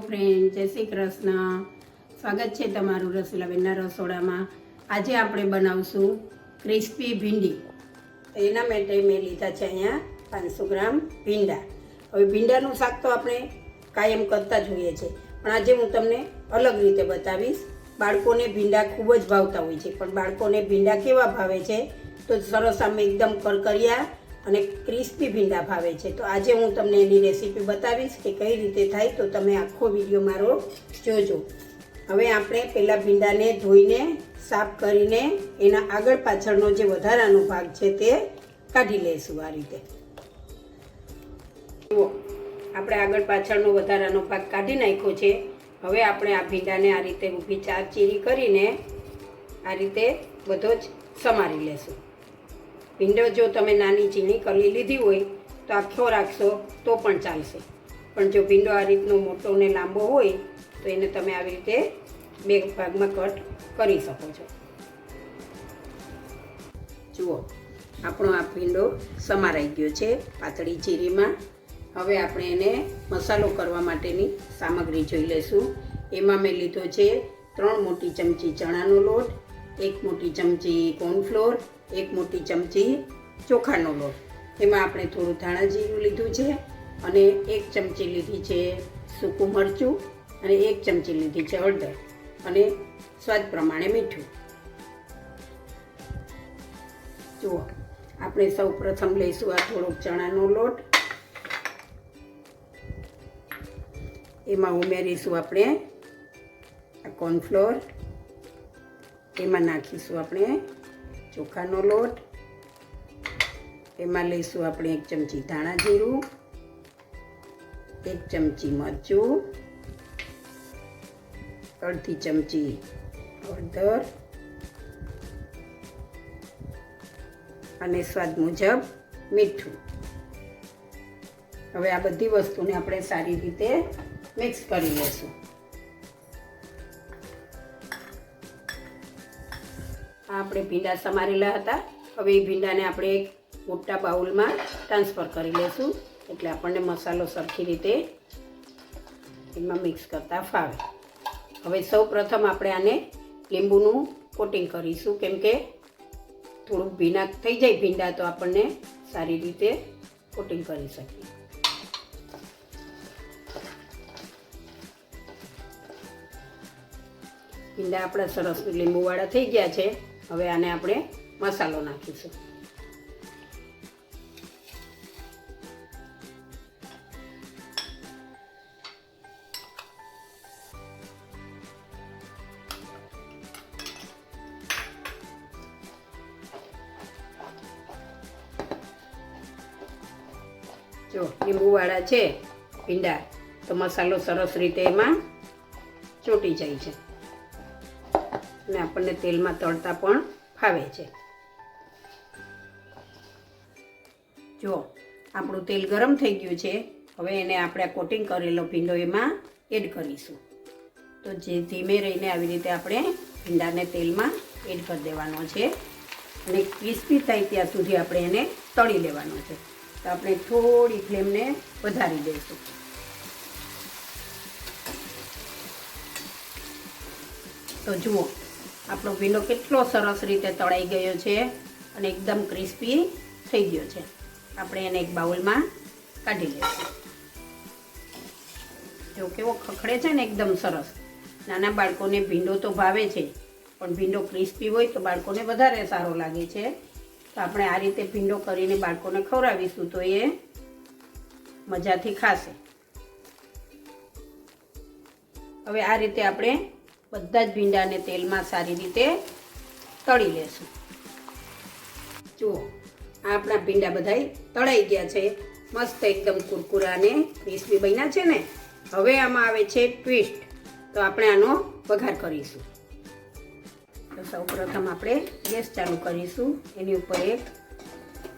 Friend જય શ્રી કૃષ્ણ. સ્વાગત છે તમારું રસીલાબેનના રસોડામાં. આજે આપણે બનાવશું ક્રિસ્પી ભીંડી. તો એના માટે મેં લીધા છે અહીંયા પાંચસો ગ્રામ ભીંડા. હવે ભીંડાનું શાક તો આપણે કાયમ કરતા જ હોઈએ છીએ. પણ આજે હું તમને અલગ રીતે બતાવીશ. બાળકોને ભીંડા ખૂબ જ ભાવતા હોય છે. પણ બાળકોને ભીંડા કેવા ભાવે છે? તો સરસ આમ એકદમ કરકરિયા અને ક્રિસ્પી ભીંડા ભાવે છે. તો આજે હું તમને એની રેસીપી બતાવીશ કે કઈ રીતે થાય તો તમે આખો વીડિયો મારો જોજો. હવે આપણે પહેલાં ભીંડાને ધોઈને, સાફ કરીને એના આગળ પાછળનો જે વધારાનો ભાગ છે તે કાઢી લઈશું આ રીતે. જુઓ, આપણે આગળ પાછળનો વધારાનો ભાગ કાઢી નાખ્યો છે. હવે આપણે આ ભીંડાને આ રીતે ઊભી ચાર ચીરી કરીને આ રીતે બધો જ સમારી લેશું. ભીંડો જો તમે નાની ઝીણી કરી લીધી હોય તો આખો રાખશો તો પણ ચાલશે. પણ જો ભીંડો આ રીતનો મોટો ને લાંબો હોય તો એને તમે આવી રીતે બે ભાગમાં કટ કરી શકો છો. જુઓ, આપણો આ ભીંડો સમારાઈ ગયો છે પાતળી ચીરીમાં હવે આપણે એને મસાલો કરવા માટેની સામગ્રી જોઈ લઈશું. એમાં મેં લીધો છે ત્રણ મોટી ચમચી ચણાનો લોટ એક મોટી ચમચી કોર્નફ્લોર, એક મોટી ચમચી ચોખાનો લોટ. એમાં આપણે થોડું ધાણા જીરું લીધું છે અને એક ચમચી લીધી છે સૂકું મરચું અને એક ચમચી લીધી છે હળદર અને સ્વાદ પ્રમાણે મીઠું. જુઓ, આપણે સૌ પ્રથમ લઈશું આ થોડોક ચણાનો લોટ. એમાં ઉમેરીશું આપણે આ કોર્નફ્લોર. એમાં નાખીશું આપણે ચોખાનો લોટ. એમાં લઈશું આપણે એક ચમચી ધાણા જીરું, એક ચમચી મરચું, અડધી ચમચી હળદર અને સ્વાદ મુજબ મીઠું. હવે આ બધી વસ્તુને આપણે સારી રીતે મિક્સ કરી લઈશું આ આપણે ભીંડા સમારેલા હતા. હવે એ ભીંડાને આપણે એક મોટા બાઉલમાં ટ્રાન્સફર કરી લઈશું એટલે આપણને મસાલો સરખી રીતે એમાં મિક્સ કરતા ફાવે. હવે સૌ પ્રથમ આપણે આને લીંબુનું કોટિંગ કરીશું. કેમ કે થોડુંક ભીના થઈ જાય ભીંડા, તો આપણને સારી રીતે કોટિંગ કરી શકીએ. ભીંડા આપણા સરસ લીંબુવાળા થઈ ગયા છે. હવે આને આપણે મસાલો નાખીશું. જો, લીંબુવાળા છે, ભીંડા. તો મસાલો સરસ રીતે એમાં ચોટી જાય છે. અને આપણને તેલમાં તળતા પણ ફાવે છે. જો, આપણું તેલ ગરમ થઈ ગયું છે, હવે એને આપણે કોટિંગ કરેલો ભીંડો એમાં એડ કરીશું. તો જે ધીમે રહીને આવી રીતે આપણે ભીંડાને તેલમાં એડ કરી દેવાનો છે અને ક્રિસ્પી થાય ત્યાં સુધી આપણે એને તળી લેવાનો છે. તો આપણે થોડી ફ્લેમને વધારી દઈશું. તો જુઓ આપણો ભીંડો કેટલો સરસ રીતે તળાઈ ગયો છે અને એકદમ ક્રિસ્પી થઈ ગયો છે. આપણે એને એક બાઉલમાં કાઢી લઈશું. જો કેવો ખખડે છે ને એકદમ સરસ. નાના બાળકોને ભીંડો તો ભાવે છે, પણ ભીંડો ક્રિસ્પી હોય તો બાળકોને વધારે સારો લાગે છે. તો આપણે આ રીતે ભીંડો કરીને બાળકોને ખવડાવીશું તો એ મજાથી ખાશે. હવે આ રીતે આપણે બધા જ ભીંડાને તેલમાં સારી રીતે તળી લેશું. જુઓ આપણા ભીંડા બધાય તળાઈ ગયા છે. મસ્ત એકદમ કુરકુરા અને ક્રિસ્પી બન્યા છે ને? હવે આમાં આવે છે ટ્વિસ્ટ. તો આપણે આનો વઘાર કરીશું. તો સૌ પ્રથમ આપણે ગેસ ચાલુ કરીશું. એની ઉપર એક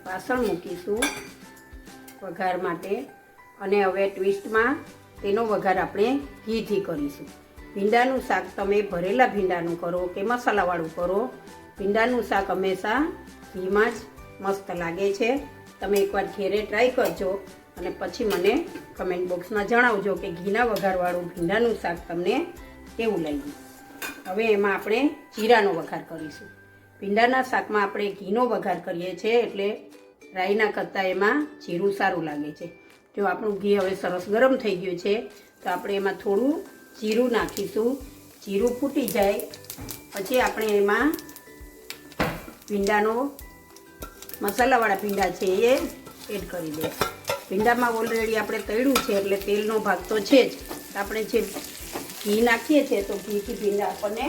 વાસણ મૂકીશું વઘાર માટે. અને હવે ટ્વિસ્ટમાં તેનો વઘાર આપણે ઘીથી કરીશું. ભીંડાનું શાક તમે ભરેલા ભીંડાનું કરો કે મસાલાવાળું કરો. ભીંડાનું શાક હંમેશા ઘીમાં જ મસ્ત લાગે છે. તમે એકવાર ઘેરે ટ્રાય કરજો અને પછી મને કમેન્ટ બોક્સમાં જણાવજો કે ઘીના વઘારવાળું ભીંડાનું શાક તમને કેવું લાગ્યું. હવે એમાં આપણે જીરાનો વઘાર કરીશું. ભીંડાના શાકમાં આપણે ઘીનો વઘાર કરીએ છીએ એટલે રાઈના કરતાં એમાં જીરું સારું લાગે છે. જો આપણું ઘી હવે સરસ ગરમ થઈ ગયું છે, તો આપણે એમાં થોડું જીરું નાખીશું. જીરું ફૂટી જાય. પછી આપણે એમાં ભીંડાનો મસાલાવાળા ભીંડા છે એ એડ કરી દે ભીંડામાં ઓલરેડી આપણે તળ્યું છે, એટલે તેલનો ભાગ તો છે જ. આપણે જે ઘી નાખીએ છીએ, તો ઘીથી ભીંડા આપણને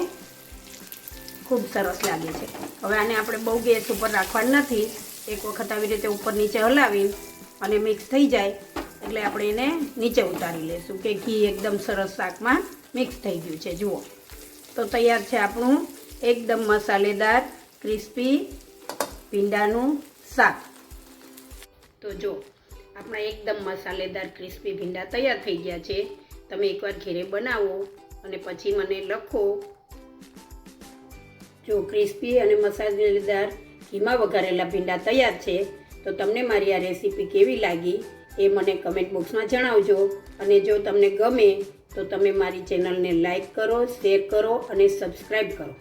ખૂબ સરસ લાગે છે. હવે આને આપણે બહુ ગેસ ઉપર રાખવાનું નથી. એક વખત આવી રીતે ઉપર નીચે હલાવી અને મિક્સ થઈ જાય. એટલે આપણે એને નીચે ઉતારી લઈશું કે ઘી એકદમ સરસ શાકમાં મિક્સ થઈ ગયું છે. જુઓ. તો તૈયાર છે આપણું એકદમ મસાલેદાર ક્રિસ્પી ભીંડાનું શાક. તો જો, આપણા એકદમ મસાલેદાર ક્રિસ્પી ભીંડા તૈયાર થઈ ગયા છે. તમે એકવાર ઘેરે બનાવો અને પછી મને લખો. જો ક્રિસ્પી અને મસાલેદાર ઘીમાં વઘારેલા ભીંડા તૈયાર છે, તો તમને મારી આ રેસીપી કેવી લાગી? એ મને કમેન્ટ બોક્સમાં જણાવજો. અને જો તમને ગમે તો તમે મારી ચેનલને લાઈક કરો શેર કરો અને સબસ્ક્રાઈબ કરો.